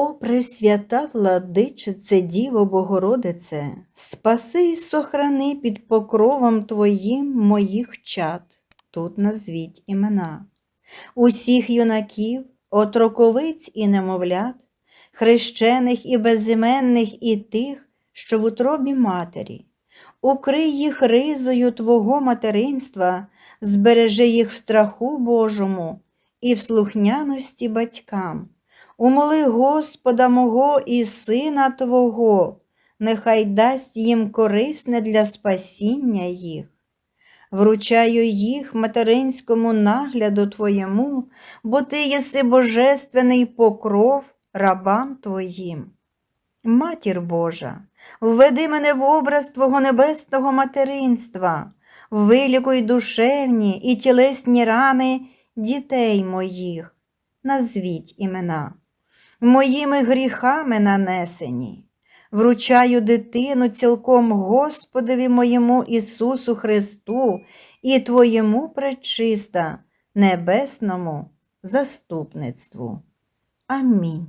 О, Пресвята владичице, Діво Богородице, спаси і сохрани під покровом Твоїм моїх чад. Тут назвіть імена. Усіх юнаків, отроковиць і немовлят, хрещених і безіменних, і тих, що в утробі матері. Укрий їх ризою Твого материнства, збережи їх в страху Божому і в слухняності батькам. Умоли Господа мого і Сина Твого, нехай дасть їм корисне для спасіння їх. Вручаю їх материнському нагляду Твоєму, бо Ти єси божественний покров рабам Твоїм. Матір Божа, введи мене в образ Твого небесного материнства, вилікуй душевні і тілесні рани дітей моїх, назвіть імена моїми гріхами нанесені. Вручаю дитину цілком Господові моєму Ісусу Христу і Твоєму пречиста, небесному заступництву. Амінь.